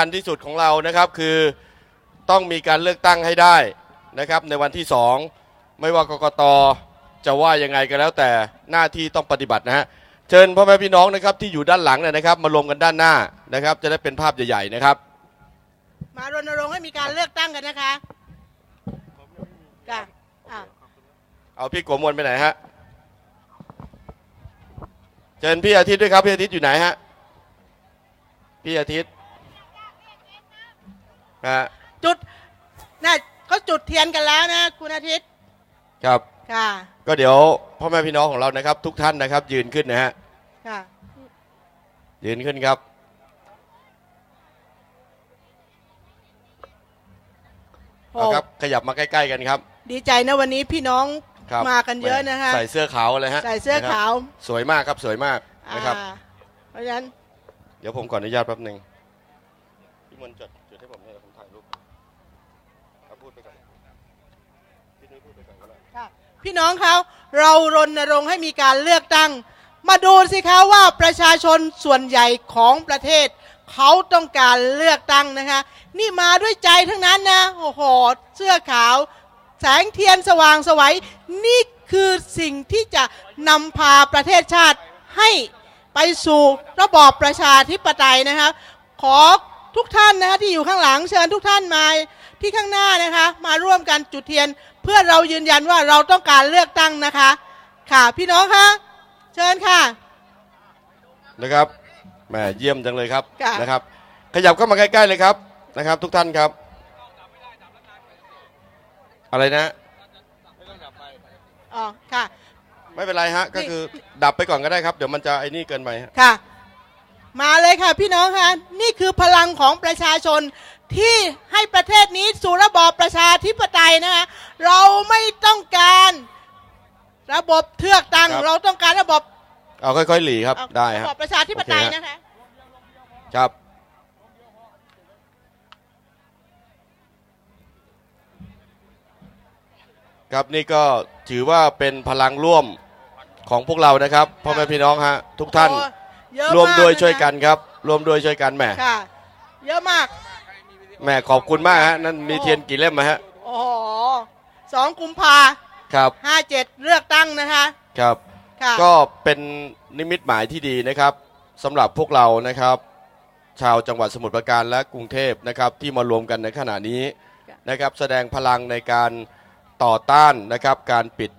คัญที่สุดของเรานะครับ คือต้องมีการเลือกตั้งให้ได้นะครับ ในวันที่สองไม่ว่ากกตจะว่ายังไงก็แล้วแต่หน้าที่ต้องปฏิบัตินะฮะเชิญพ่อแม่พี่น้องนะครับที่อยู่ด้านหลังเนี่ยนะครับ มารวมกันด้านหน้านะครับ จะได้เป็นภาพใหญ่ๆนะครับ มารณรงค์ให้มีการเลือกตั้งกันนะคะค่ะอะเอาพี่กัวมวลไปไหนฮะเชิญพี่อาทิตย์ด้วยครับพี่อาทิตย์อยู่ไหนฮะพี่อาทิตย์ ฮะจุดน่ะเขาจุดเทียนกันแล้วนะคุณอาทิตย์ครับ ค่ะก็เดี๋ยวพ่อแม่พี่น้องของเรานะครับ ทุกท่านนะครับ ยืนขึ้นนะฮะค่ะยืนขึ้นครับ โอ้เอาครับขยับมาใกล้ๆกันครับดีใจนะวันนี้พี่น้องครับมากันเยอะนะคะใส่เสื้อขาวเลยฮะใส่เสื้อขาวนะครับสวยมากครับสวยมากนะครับ อ่าเพราะฉะนั้น เดี๋ยวผมขออนุญาตแป๊บหนึ่งพี่มนต์จดจดให้ผมให้ผมถ่ายรูปครับพูดไปก่อนพี่นุ้ยพูดไปก่อนก็ได้ ค่ะ พี่น้องเขาเรารณรงค์ให้มีการเลือกตั้ง มาดูสิคะว่าประชาชนส่วนใหญ่ของประเทศ เขาต้องการเลือกตั้งนะคะ นี่มาด้วยใจทั้งนั้นนะโอ้โหเสื้อขาว แสงเทียนสว่างสวัยนี่คือสิ่งที่จะนำพาประเทศชาติให้ไปสู่ระบอบประชาธิปไตยนะคะขอทุกท่านนะคะที่อยู่ข้างหลังเชิญทุกท่านมา ที่ข้างหน้านะคะ มาร่วมกันจุดเทียน เพื่อเรายืนยันว่าเราต้องการเลือกตั้งนะคะ ค่ะพี่น้องคะเชิญค่ะ นะครับแหมเยี่ยมจังเลยครับค่ะ นะครับ ขยับเข้ามาใกล้ๆเลยครับนะครับ ทุกท่านครับ อะไรนะ อ๋อค่ะ ไม่เป็นไรฮะก็คือดับไปก่อนก็ได้ครับ เดี๋ยวมันจะไอ้นี่เกินไปฮะ ค่ะ มาเลยค่ะพี่น้องค่ะนี่คือพลังของประชาชน ที่ให้ประเทศนี้สู่ระบอบประชาธิปไตยนะคะเราไม่ต้องการระบบเทือกตังเราต้องการระบบเอาค่อยๆหลีครับเอาได้ระฮะบอบประชาธิปไตยโอเคฮะ นะคะครับ ครับนี่ก็ถือว่าเป็นพลังร่วมของพวกเรานะครับพ่อแม่พี่น้องฮะทุกท่านโอ้เยอะร่วมากด้วยะคะช่วยกันครับร่วมด้วยช่วยกันแหมค่ะ เยอะมาก แหมขอบคุณมากฮะนั่นมีเทียนกี่เล่มมาฮะโอ้โหสองกุมภาครับห้าเจ็ดเลือกตั้งนะคะครับ ค่ะก็เป็นนิมิตหมายที่ดีนะครับสำหรับพวกเรานะครับ ชาวจังหวัดสมุทรปราการและกรุงเทพนะครับที่มารวมกันในขณะนี้นะครับแสดงพลังในการต่อต้านนะครับการปิด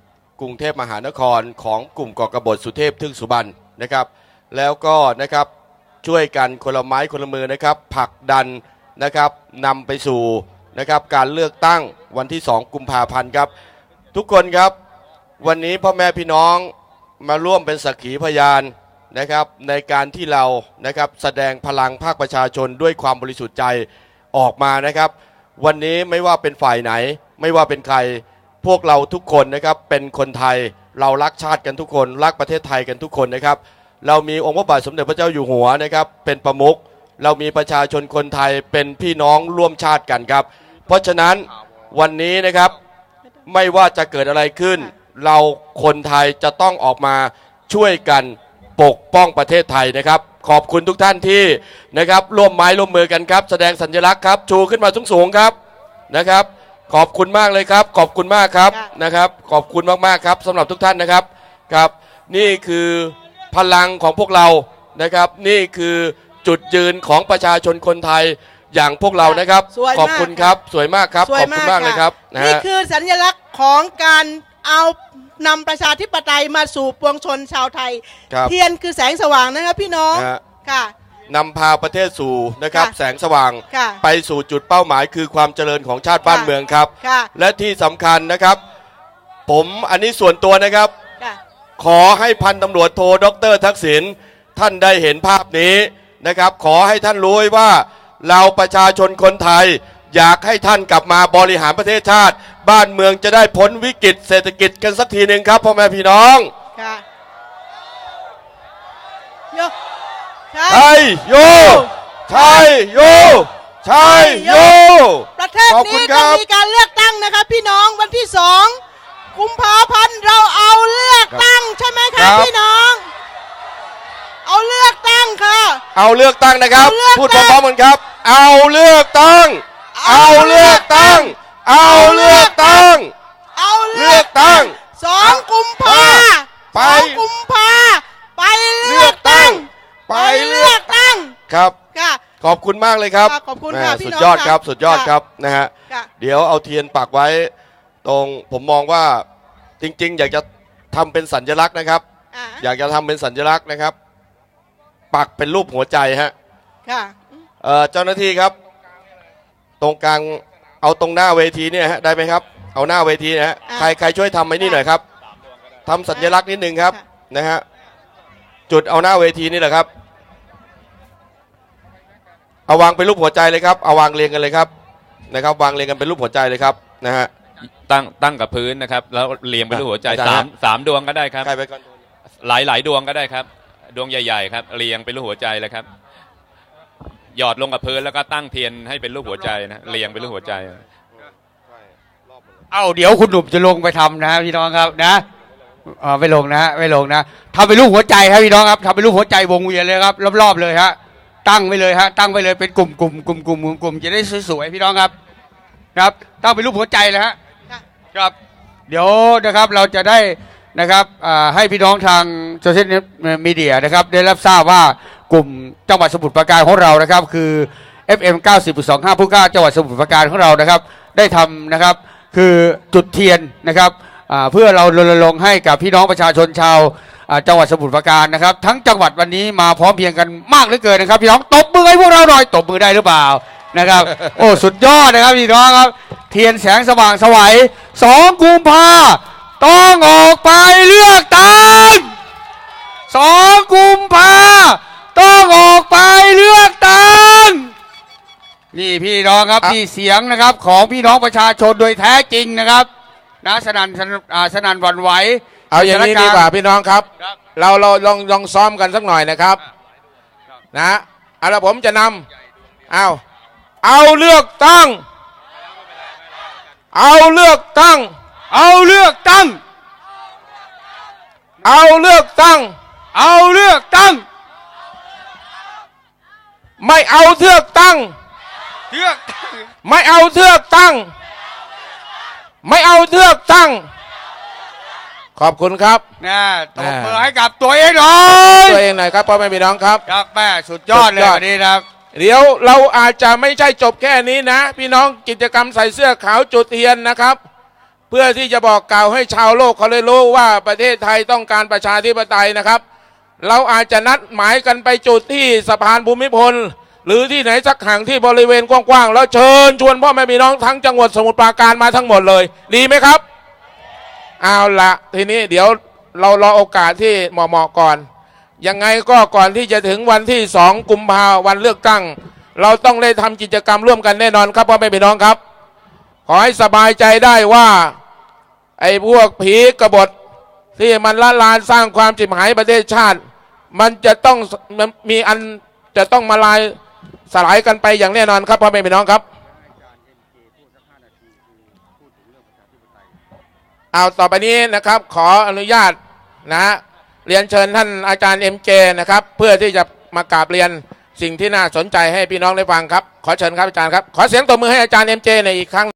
กรุงเทพมหานครของกลุ่มก่อกบฏสุเทพทึ่งสุบรรณนะครับ แล้วก็นะครับช่วยกันคนละไม้คนละมือนะครับผลักดัน นะครับนำไปสู่นะครับการเลือกตั้งวันที่ 2 กุมภาพันธ์ครับ ทุกคนครับวันนี้พ่อแม่พี่น้องมาร่วมเป็นสักขีพยานนะครับในการที่เรานะครับแสดงพลังภาคประชาชนด้วยความบริสุทธิ์ใจออกมานะครับ วันนี้ไม่ว่าเป็นฝ่ายไหน ไม่ว่าเป็นใครพวกเราทุกคนนะครับเป็นคนไทยเรารักชาติกันทุกคน รักประเทศไทยกันทุกคนนะครับ เรามีองค์พระบาทสมเด็จพระเจ้าอยู่หัวนะครับเป็นประมุข เรามีประชาชนคนไทยเป็นพี่น้องร่วมชาติกันครับ เพราะฉะนั้นวันนี้นะครับไม่ว่าจะเกิดอะไรขึ้น เราคนไทยจะต้องออกมาช่วยกันปกป้องประเทศไทยนะครับ ขอบคุณทุกท่านที่นะครับร่วมไม้ร่วมมือกันครับ แสดงสัญลักษณ์ครับ ชูขึ้นมาสูงๆครับนะครับ ขอบคุณมากเลยครับ ขอบคุณมากครับนะครับ ขอบคุณมากๆครับสำหรับทุกท่านนะครับครับ นี่คือพลังของพวกเรานะครับ นี่คือ จุดยืนของประชาชนคนไทยอย่างพวกเรานะครับ สวยมาก ขอบคุณครับ สวยมากครับ สวขยอบคุณมากเลยครับนะนี่ฮะ คือสัญลักษณ์ของการเอานำประชาธิปไตยมาสู่ปวงชนชาวไทย ครับเทียนคือแสงสว่างนะครับพี่น้องนะฮะ ค่ะ นำพาประเทศสู่นะครับ ค่ะแสงสว่าง ค่ะไปสู่จุดเป้าหมายคือความเจริญของชาติบ้านค่ะเมืองครับ ค่ะ และที่สำคัญนะครับ ผมอันนี้ส่วนตัวนะครับ ค่ะ ขอให้พันตำรวจโทดรทักษิณท่านได้เห็นภาพนี้ นะครับ ขอให้ท่านรู้ไว้ว่าเราประชาชนคนไทย อยากให้ท่านกลับมาบริหารประเทศชาติ บ้านเมืองจะได้พ้นวิกฤตเศรษฐกิจกันสักทีหนึ่งครับพ่อแม่พี่น้องค่ะโยใช่ไทยโยไทยโยไทยโยประเทศขอบคุนี้ณครัต้องบมีการเลือกตั้งนะคะพี่น้องวันที่สองกุมภาพันธ์เราเอาเลือกตั้งใช่ไหมครัคะบพี่น้อง เอาเลือกตั้งค่ะ เอาเลือกตั้งนะครับเอาเลือกตั้งพูดพร้อมๆกันครับ เอาเลือกตั้ง เอาเลือกตั้ง เอาเลือกตั้ง เอาเลือกตั้งสองกุมภาไปสองกุมภาไปเลือกตั้ง ไปเลือกตั้งครับค่ะขอบคุณมากเลยครับค่ะขอบคุณค่ะแหม่พี่สุดน้องยอดครับค่ะสุดยอดครับนะฮะค่ะเดี๋ยวเอาเทียนปักไว้ ตรงผมมองว่าจริง ๆ อยากจะทำเป็นสัญลักษณ์นะครับอ่าอยากจะทำเป็นสัญลักษณ์นะครับ ปักเป็นรูปหัวใจฮะค่ะเอ่อเจ้าหน้าที่ครับ ตรงกลางเอาตรงหน้าเวทีเนี่ยฮะได้ไหมครับ เอาหน้าเวทีนะฮะอะใครใครช่วยทำไว้นี่หน่อยครับทำสัญลักษณ์นิดนึงครับค่ะนะฮะจุดเอาหน้าเวทีนี่แหละครับ เอาวางเป็นรูปหัวใจเลยครับเอาวางเรียงกันเลยครับนะครับ วางเรียงกันเป็นรูปหัวใจเลยครับนะฮะ ตั้งตั้งกับพื้นนะครับ แล้วเรียงเป็นรูปหัวใจอาจารย์สามสามดวงก็ได้ครับ ใครไปก่อน หลายหลายดวงก็ได้ครับ ดวงใหญ่ๆครับเรียงเป็นรูปหัวใจเลยครับ หยอดลงกับพื้นแล้วก็ตั้งเทียนให้เป็นรูปหัวใจนะเรียงเป็นรูปหัวใจ เอ้าเดี๋ยวคุณหนุ่มจะลงไปทำนะพี่น้องครับนะเออไม่ลงนะไม่ลงนะทำเป็นรูปหัวใจครับพี่น้องครับทำเป็นรูปหัวใจวงเวียนเลยครับรอบๆเลยฮะตั้งไว้เลยฮะตั้งไว้เลยเป็นกลุ่มกลุ่มกลุ่มกลุ่มกลุ่มกลุ่มจะได้สวยๆพี่น้องครับครับตั้งเป็นรูปหัวใจเลยฮะครับ เดี๋ยวนะครับเราจะได้ นะครับให้พี่น้องทางโซเชียลมีเดียนะครับได้รับทราบว่ากลุ่มจังหวัดสมุทรปราการของเรานะครับ คือ FM 90.25ผู้กล้าจังหวัดสมุทรปราการของเรานะครับ ได้ทำนะครับคือจุดเทียนนะครับเพื่อเรารณรงค์ให้กับพี่น้องประชาชนชาวจังหวัดสมุทรปราการนะครับ ทั้งจังหวัดวันนี้มาพร้อมเพียงกันมากเหลือเกินนะครับ พี่น้องตบมือให้พวกเราหน่อยตบมือได้หรือเปล่านะครับ โอ้สุดยอดนะครับพี่น้องครับ เทียนแสงสว่างสวัยสองกุมภา ต้องออกไปเลือกตั้งสองกุมภาต้องออกไปเลือกตั้งนี่พี่น้องครับอะนี่เสียงนะครับของพี่น้องประชาชนโดยแท้จริงนะครับนะสนันสนันอ่าสนันหวันไหวเอาอย่างนี้ดีกว่าพี่น้องครับครับ เราเราลองลองซ้อมกันสักหน่อยนะครับ นะเอาละผมจะนำเอาเอาเลือกตั้ง เอาเลือกตั้ง เอาเลือกตั้ง เอาเลือกตั้ง เอาเลือกตั้ง ไม่เอาเทือกตั้งเลือกตั้ง ไม่เอาเทือกตั้งไม่เอาเทือกตั้ง ขอบคุณครับนะตบอ่ามือให้กับตัวเองหน่อยตัวเองหน่อยครับพ่อแม่พี่น้องครับครับแม่สุดยอดเลยสุดยอดวันนี้นะครับเดี๋ยวเราอาจจะไม่ใช่จบแค่นี้นะ พี่น้องกิจกรรมใส่เสื้อขาวจุดเทียนนะครับ เพื่อที่จะบอกกล่าวให้ชาวโลกเขาเลยรู้ว่าประเทศไทยต้องการประชาธิปไตยนะครับ เราอาจจะนัดหมายกันไปจุดที่สะพานภูมิพล หรือที่ไหนสักแห่งที่บริเวณกว้างๆแล้วเชิญชวนพ่อแม่พี่น้องทั้งจังหวัดสมุทรปราการมาทั้งหมดเลย ดีไหมครับเอาละทีนี้เดี๋ยวเรารอโอกาสที่เหมาะๆก่อน ยังไงก็ก่อนที่จะถึงวันที่สองกุมภาวันเลือกตั้ง เราต้องได้ทำกิจกรรมร่วมกันแน่นอนครับพ่อแม่พี่น้องครับ ขอให้สบายใจได้ว่า ไอ้พวกผีกบฏที่มันละลานสร้างความจิบหายประเทศชาติ มันจะต้องมันมีอันจะต้องมาลายสลายกันไปอย่างแน่นอนครับพ่อแม่พี่น้องครับเอาต่อไปนี้นะครับ ขออนุญาตนะเรียนเชิญท่านอาจารย์เอ็มเจนะครับ เพื่อที่จะมากราบเรียนสิ่งที่น่าสนใจให้พี่น้องได้ฟังครับ ขอเชิญครับอาจารย์ครับ ขอเสียงตบมือให้อาจารย์เอ็มเจในอีกครั้ง